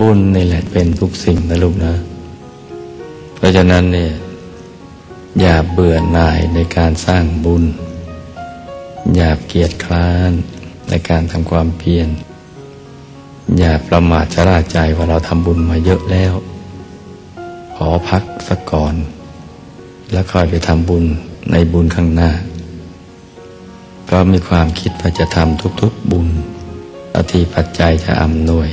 บุญนี่แหละเป็นทุกสิ่งนะลูกนะ เพราะฉะนั้นเนี่ยอย่าเบื่อหน่ายในการสร้างบุญ อย่าเกียจคร้านในการทำความเพียร อย่าประมาทชะล่าใจว่าเราทำบุญมาเยอะแล้ว ขอพักสักก่อน แล้วค่อยไปทำบุญในบุญข้างหน้า ก็มีความคิดว่าจะทำทุกๆบุญอธิปัจจัยจะอำนวย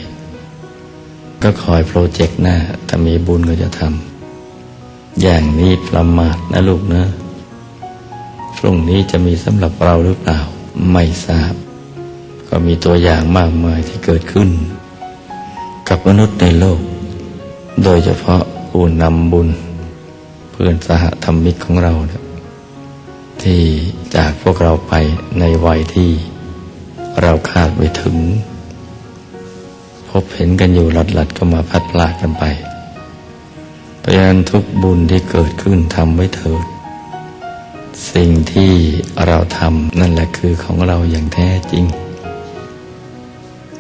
ก็คอยโปรเจกต์หน้าถ้ามีบุญก็จะทำอย่างนี้ประมาทนะลูกนะพรุ่งนี้จะมีสำหรับเราหรือเปล่า ไม่ทราบ ก็มีตัวอย่างมากมายที่เกิดขึ้น กับมนุษย์ในโลก โดยเฉพาะผู้นำบุญ เพื่อนสหธรรมิกของเราเนี่ยที่จากพวกเราไปในวัยที่เราคาดไม่ถึง พบเห็นกันอยู่หลัดๆก็มาพัดพลากกันไปเพราะฉะนั้นทุกบุญที่เกิดขึ้นทำไว้เถิด สิ่งที่เราทำนั่นแหละคือของเราอย่างแท้จริง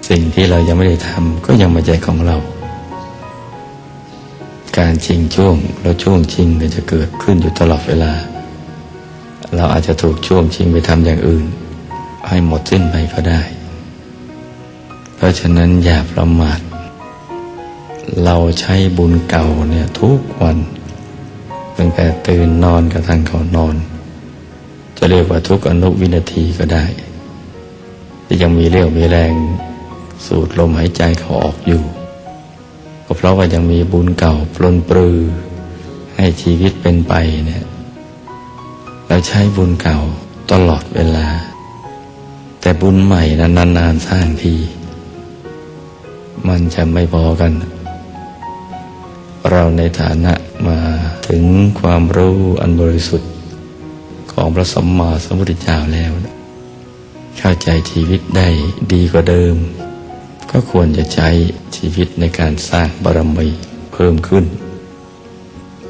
สิ่งที่เรายังไม่ได้ทำก็ยังไม่ใช่ของเรา การชิงช่วงแล้วช่วงชิงก็จะเกิดขึ้นอยู่ตลอดเวลา เราอาจจะถูกช่วงชิงไปทำอย่างอื่น ให้หมดสิ้นไปก็ได้ เพราะฉะนั้นอย่าประมาท เราใช้บุญเก่าเนี่ยทุกวัน ตั้งแต่ตื่นนอนกระทั่งเขานอน จะเรียกว่าทุกอนุวินาทีก็ได้ที่ยังมีเรี่ยวมีแรงสูดลมหายใจเขาออกอยู่ ก็เพราะว่ายังมีบุญเก่าปลนปลือ ให้ชีวิตเป็นไปเนี่ยเราใช้บุญเก่าตลอดเวลา แต่บุญใหม่นั้นนานๆสร้างที มันจะไม่พอกัน เราในฐานะมาถึงความรู้อันบริสุทธิ์ของพระสัมมาสัมพุทธเจ้าแล้วนะเข้าใจชีวิตได้ดีกว่าเดิม ก็ควรจะใช้ชีวิตในการสร้างบารมีเพิ่มขึ้น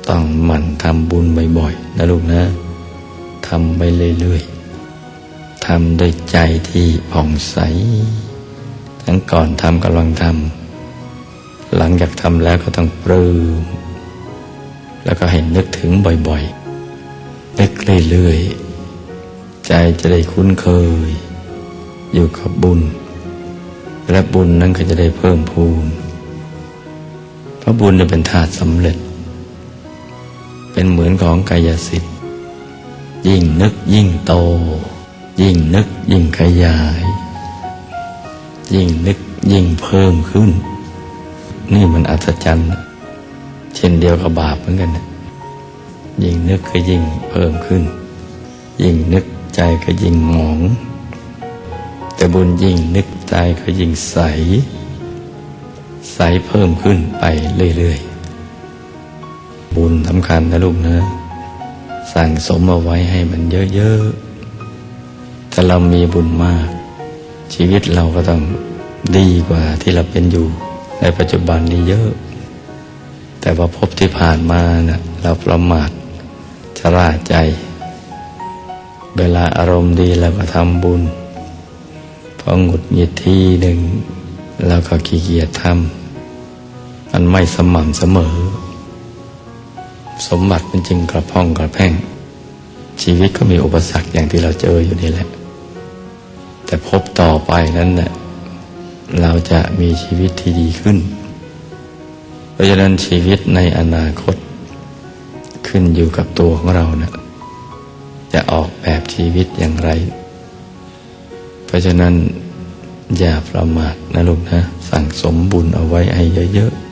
ต้องหมั่นทำบุญบ่อยๆนะลูกนะทำไปเรื่อยๆทำด้วยใจที่ผ่องใส ทั้งก่อนทำกำลังทำหลังจากทำแล้วก็ต้องปลื้มแล้วก็ให้นึกถึงบ่อยๆนึกเรื่อยๆใจจะได้คุ้นเคย อยู่กับบุญ และบุญนั้นก็จะได้เพิ่มพูนเพราะบุญจะเป็นธาตุสำเร็จ เป็นเหมือนของกายสิทธิ์ยิ่งนึกยิ่งโต ยิ่งนึกยิ่งขยาย ยิ่งนึกยิ่งเพิ่มขึ้น นี่มันอัศจรรย์เช่นเดียวกับบาปเหมือนกันยิ่งนึกก็ยิ่งเพิ่มขึ้น ยิ่งนึกใจก็ยิ่งหมอง แต่บุญยิ่งนึกใจก็ยิ่งใส ใสเพิ่มขึ้นไปเรื่อยๆ บุญสำคัญนะลูกนะ สั่งสมเอาไว้ให้มันเยอะๆ ถ้าเรามีบุญมาก ชีวิตเราก็ต้องดีกว่าที่เราเป็นอยู่ ในปัจจุบันนี้เยอะ แต่ว่าพบที่ผ่านมานะ่ะเราประมาทชราใจ เวลาอารมณ์ดีเราก็ทำบุญ พอหงุดหงิดทีหนึ่งเราก็ขี้เกียจทำมันไม่สม่ำเสมอ สมบัติมันจึงกระพ้องกระแพ่ง ชีวิตก็มีอุปสรรคอย่างที่เราเจออยู่นี่แหละ แต่พบต่อไปนั้นเนะ่ยเราจะมีชีวิตที่ดีขึ้น เพราะฉะนั้นชีวิตในอนาคต ขึ้นอยู่กับตัวของเรานะ่ะจะออกแบบชีวิตอย่างไร เพราะฉะนั้นอย่าประมาทนะลูกนะ สั่งสมบุญเอาไว้ให้เยอะๆ